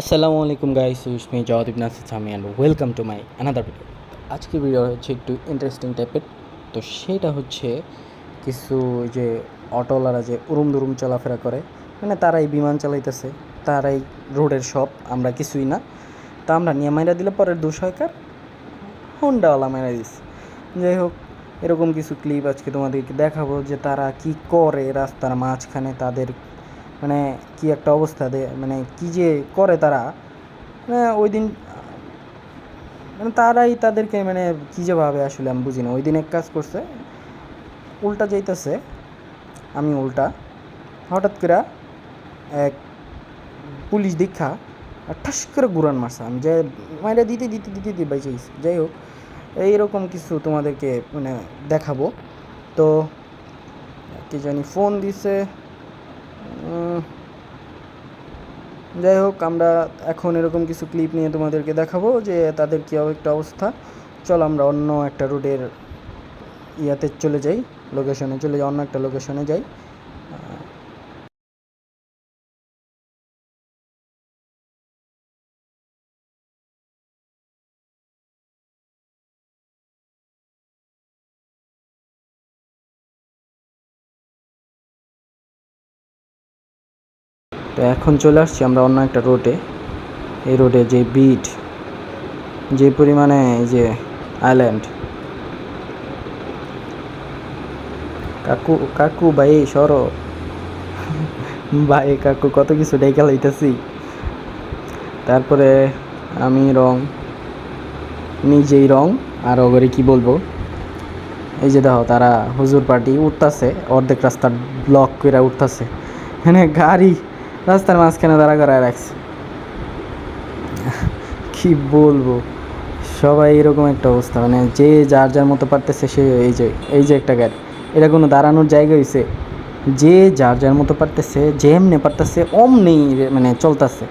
আসসালামু আলাইকুম guys wish me জওয়াদিব Nasir Sami and welcome to my another video আজকের video হচ্ছে একটু ইন্টারেস্টিং টাইপের তো সেটা হচ্ছে কিছু যে অটোওয়ালারা যে উরুম দুরুম চলাফেরা করে মানে তারাই বিমান চালাইতেছে, তারাই রোডের সব, আমরা কিছুই না। তা আমরা নিয়ে মাইরা দিলে পরের দোষ হয় কার? হোন্ডাওয়ালা মাইরা দিস যাই হোক, এরকম কিছু ক্লিপ আজকে তোমাদেরকে দেখাবো যে তারা কি করে রাস্তার মাঝখানে তাদের মানে কি একটা অবস্থা মানে কি যে করে তারা মানে ওই দিন মানে তারাই তাদেরকে মানে কী যে ভাবে আসলে আমি বুঝি না ওই দিন এক কাজ করছে, উল্টা যাইতেছে, আমি উল্টা, হঠাৎ করে এক পুলিশ দীক্ষা, আর ঠাস করে গুরান মারছে। আমি যে মাইরা দিতে দিতে দিতে দিতে বেঁচে গেছি। যাই হোক, এইরকম কিছু তোমাদেরকে মানে দেখাবো। তো, কি জানি ফোন দিছে যাই হোক, আমরা এখন এরকম কিছু ক্লিপ নিয়ে তোমাদেরকে দেখাবো যে তাদের কী একটা অবস্থা। চল আমরা অন্য একটা রোডের ইয়াতে চলে যাই লোকেশনে চলে যাই, অন্য একটা লোকেশনে যাই। তো এখন চলে আসছি আমরা অন্য একটা রোডে। এই রোডে যে বিট যে পরিমাণে এই যে আইল্যান্ড কাকু কাকু ভাই, সর। ভাই, কাকু, কত কিছু ডেকে লাইতেছি। তারপরে আমি রং, নিজেই রং, আর ওগরে কি বলব? এই যে দেখো, তারা হুজুর পার্টি উঠতাছে, অর্ধেক রাস্তা ব্লক করে উঠতাছে। মানে গাড়ি রাস্তার মাঝখানে দাঁড়া করায় রাখছে। কি বলব? সবাই এরকম একটা অবস্থা। মানে যে যার যার মতো পারতেছে সে এই যে এই যে একটা গাড়ি। এটা কোনো দাঁড়ানোর জায়গা হয়েছে যে যার যার মতো পারতেছে, যেমনে পারতেছে অমনি মানে চলতেছে।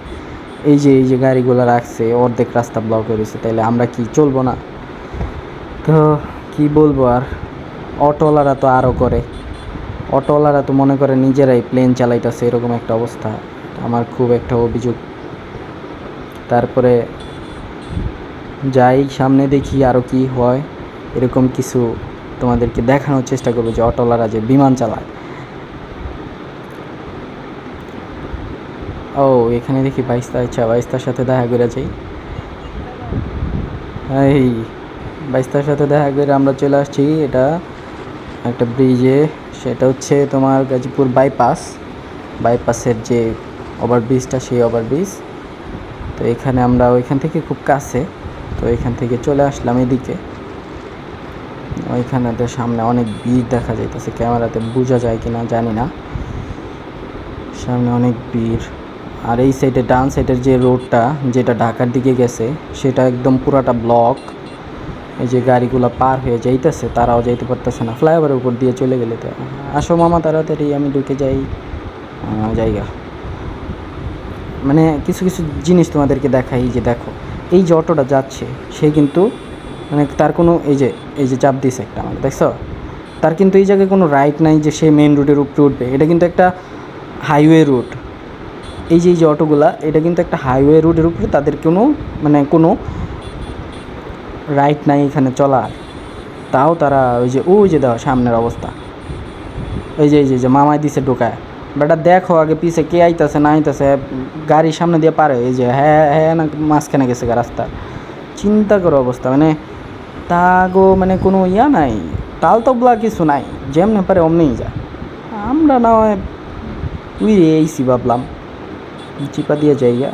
এই যে এই যে গাড়িগুলো রাখছে, অর্ধেক রাস্তা ব্লক হয়ে রয়েছে তাইলে আমরা কি চলবো না? তো কি বলব আর? অটোওয়ালারা তো আরও করে। অটোওয়ালারা তো মনে করে নিজেরাই প্লেন চালাইতেছে, এরকম একটা অবস্থা। আমার খুব একটা অভিযোগ। তারপরে যাই, সামনে দেখি আরও কি হয়। এরকম কিছু তোমাদেরকে দেখানোর চেষ্টা করব যে অটোওয়ালারা যে বিমান চালায়। ও, এখানে দেখি বাইস্তা আচ্ছা বাইস্তার সাথে দেখা করে যাই। এই, বাইস্তার সাথে দেখা করে আমরা চলে আসছি এটা একটা ব্রিজে সেটা হচ্ছে তোমার গাজীপুর বাইপাস বাইপাসের যে ওভারব্রিজটা সেই ওভারব্রিজ তো এখানে আমরা ওইখান থেকে খুব কাছে, তো এখান থেকে চলে আসলাম এদিকে। ওইখানে তো সামনে অনেক ভিড় দেখা যাইতেছে, ক্যামেরাতে বোঝা যায় কিনা জানি না। সামনে অনেক ভিড়। আর এই সাইডে ডান সাইডের যে রোডটা যেটা ঢাকার দিকে গেছে, সেটা একদম পুরাটা ব্লক এই যে গাড়িগুলো পার হয়ে যাইতেছে, তারাও যাইতে পারতেছে না। ফ্লাইওভারের উপর দিয়ে চলে গেলে তো, আসো মামা তাড়াতাড়ি, আমি ঢুকে যাই জায়গা। মানে কিছু কিছু জিনিস তোমাদেরকে দেখাই যে দেখো, এই যে অটোটা যাচ্ছে, সে কিন্তু মানে তার কোনো, এই যে এই যে চাপ দিছে একটা আমার দেখছ? তার কিন্তু এই জায়গায় কোনো রাইট নাই যে সে মেন রুটের উপরে উঠবে। এটা কিন্তু একটা হাইওয়ে রুট এই যে এই যে অটোগুলা, এটা কিন্তু একটা হাইওয়ে রুটের উপরে তাদের কোনো মানে কোনো রাইট নাই এখানে চলার। তাও তারা ওই যে ওই যে দেখো সামনের অবস্থা। এই যে এই যে মামাই দিছে ঢোকায়। বেটা দেখো আগে পিছে কে আইতাছে, না আইতাছে, গাড়ির সামনে দিয়ে পারে। এই যে হ্যাঁ হ্যাঁ না, মাঝখানে গেছে গা রাস্তা। চিন্তা করো অবস্থা মানে তাগো মানে কোনো ইয়া নাই। তাল তবলা কিছু নাই, যেমনি পারে অমনিই যা আমরা না হয় তুই এইসি ভাবলাম। চিপা দিয়ে যাইগা।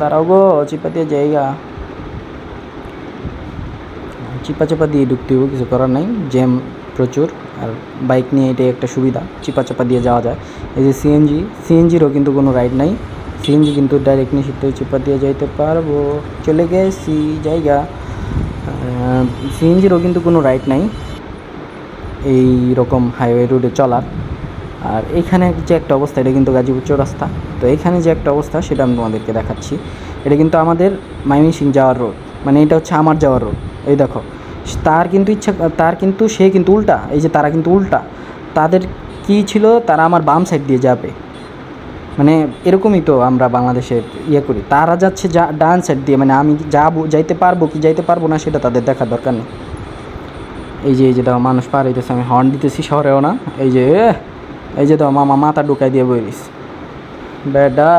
দাঁড়াও গো, চিপা দিয়ে যাইগা। চিপা চাপা দিয়ে ঢুকতে হবে, কিছু করার নাই। জ্যাম প্রচুর, আর বাইক নিয়ে এটাই একটা সুবিধা চিপা চাপা দিয়ে যাওয়া যায়। এই যে সিএনজি সিএনজিরও কিন্তু কোনো রাইড নাই। সিএনজি কিন্তু ডাইরেক্ট নিষিদ্ধ চিপা দিয়ে যাইতে পারব। চলে গেছি জায়গা। সিএনজিরও কিন্তু কোনো রাইড নাই। এই রকম হাইওয়ে রোডে চলার। আর এখানে যে একটা অবস্থা, এটা কিন্তু গাজীপুর চৌরাস্তা তো এখানে যে একটা অবস্থা, সেটা আমি তোমাদেরকে দেখাচ্ছি। এটা কিন্তু আমাদের মাইমিসিং যাওয়ার রোড মানে এটা হচ্ছে আমার যাওয়ার রোড এই দেখো, তার কিন্তু ইচ্ছা, তার কিন্তু, সে কিন্তু উল্টা, এই যে তারা কিন্তু উল্টা। তাদের কি ছিল? তারা আমার বাম সাইড দিয়ে যাবে। মানে এরকমই তো আমরা বাংলাদেশে ইয়ে করি। তারা যাচ্ছে যা, ডান সাইড দিয়ে মানে আমি যাব, যাইতে পারব কি যাইতে পারব না, সেটা তাদের দেখার দরকার নেই। এই যে এই যে দাও, মানুষ পার হইতেছে, আমি হর্ন দিতেছি শহরেও না। এই যে এই যে দাও, মামা মাথা ঢুকাই দিয়ে বইরিস। বেডা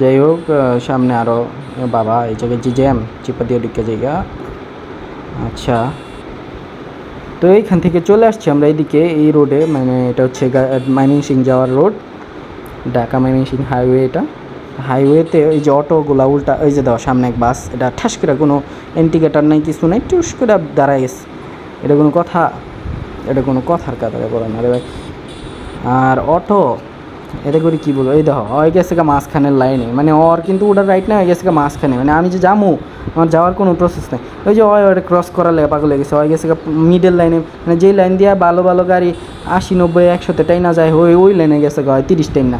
যাই হোক সামনে আরও বাবা, এই জায়গায় যে জ্যাম, চিপা দিয়ে ঢুকে জায়গা। আচ্ছা। তো এইখান থেকে চলে আসছি আমরা এইদিকে, এই রোডে মানে এটা হচ্ছে মাইনিং সিং যাওয়ার road, Dhaka Mymensingh highway এটা। হাইওয়েতে ওই যে অটোগুলা উল্টা, ওই যে দাও, সামনে এক বাস, এটা ঠাস করে কোনো ইন্ডিকেটার নাই, কিছু নাই, টুস করে দাঁড়ায় গেছে। এটা কোনো কথা, এটা কোনো কথার কথা বলে না ভাই। আর অটো এতে করে কী বলব? এই দেখো হয়ে গেছে গা মাঝখানের লাইনে মানে ওর কিন্তু ওটার রাইট না হয়ে গেছে গা মাঝখানে। মানে আমি যে যাব আমার যাওয়ার কোনো প্রসেস নেই। ওই যে ওই ওটা ক্রস করার লেগে, পাগল গেছে। হয়ে গেছে গা মিডল লাইনে মানে যেই লাইন দিয়ে ভালো ভালো গাড়ি আশি, নব্বই, একশোতে টাইম না যায়, ওই ওই লাইনে গেছে গা হয় তিরিশ টাইম না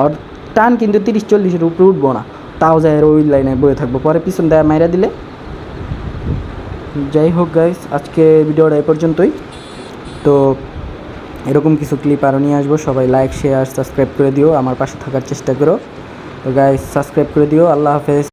আর টান কিন্তু তিরিশ, চল্লিশের উপরে উঠবো না। তাও যায় ওই লাইনে বয়ে থাকব। পরে পিছন দেয় মাইরা দিলে। যাই হোক গাইস আজকে ভিডিওটা এ পর্যন্তই। তো এরকম কিছু ক্লিপ আরও নিয়ে আসব। সবাই লাইক শেয়ার সাবস্ক্রাইব করে দিও। আমার পাশে থাকার চেষ্টা করো। তো গাইজ সাবস্ক্রাইব করে দিও। আল্লাহ হাফেজ।